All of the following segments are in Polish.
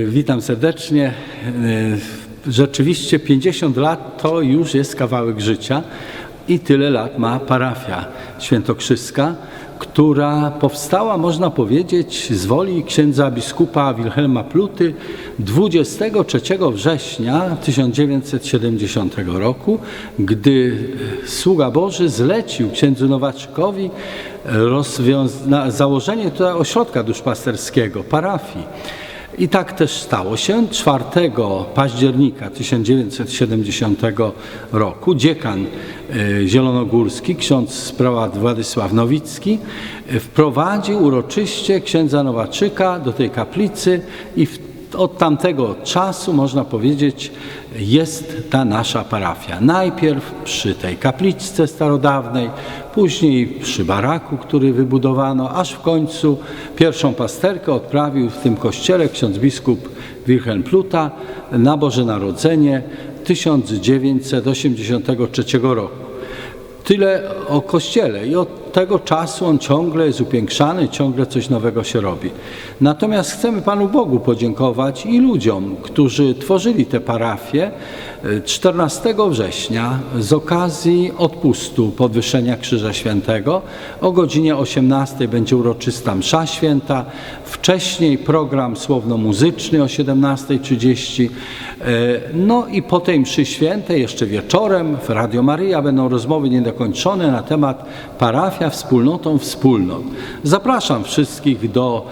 Witam serdecznie. E, Rzeczywiście 50 lat to już jest kawałek życia i tyle lat ma parafia świętokrzyska, która powstała, można powiedzieć, z woli księdza biskupa Wilhelma Pluty 23 września 1970 roku, gdy sługa Boży zlecił księdzu na- założenie tutaj ośrodka duszpasterskiego, parafii. I tak też stało się. 4 października 1970 roku dziekan e, zielonogórski, ksiądz prałat Władysław Nowicki, e, wprowadził uroczyście księdza Nowaczyka do tej kaplicy i w od tamtego czasu, można powiedzieć, jest ta nasza parafia. Najpierw przy tej kapliczce starodawnej, później przy baraku, który wybudowano, aż w końcu pierwszą pasterkę odprawił w tym kościele ksiądz biskup Wilhelm Pluta na Boże Narodzenie 1983 roku. Tyle o kościele i od tego czasu on ciągle jest upiększany, ciągle coś nowego się robi. Natomiast chcemy Panu Bogu podziękować i ludziom, którzy tworzyli te parafie 14 września z okazji odpustu podwyższenia Krzyża Świętego. O godzinie 18 będzie uroczysta msza święta, wcześniej program słowno-muzyczny o 17.30. E, No i po tej mszy świętej, jeszcze wieczorem w Radio Maryja będą rozmowy niedokończone na temat parafia wspólnotą wspólnot. Zapraszam wszystkich do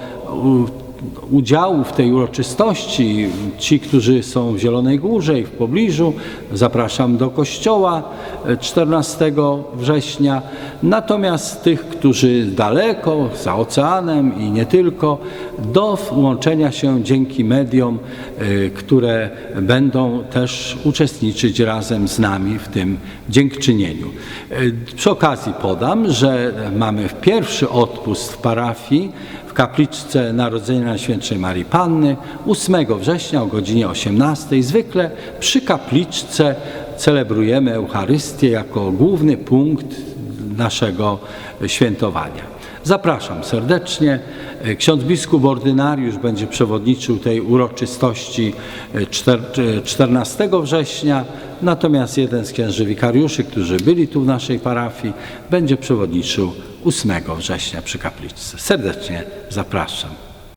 udziału w tej uroczystości. Ci, którzy są w Zielonej Górze i w pobliżu, zapraszam do kościoła e, 14 września. Natomiast tych, którzy daleko, za oceanem i nie tylko, do włączenia się dzięki mediom, e, które będą też uczestniczyć razem z nami w tym dziękczynieniu. E, Przy okazji podam, że mamy pierwszy odpust w parafii w kapliczce Narodzenia Najświętszej Marii Panny 8 września o godzinie 18. Zwykle przy kapliczce celebrujemy Eucharystię jako główny punkt naszego świętowania. Zapraszam serdecznie. Ksiądz biskup ordynariusz będzie przewodniczył tej uroczystości czter- 14 września, natomiast jeden z księży wikariuszy, którzy byli tu w naszej parafii, będzie przewodniczył 8 września przy kapliczce. Serdecznie zapraszam.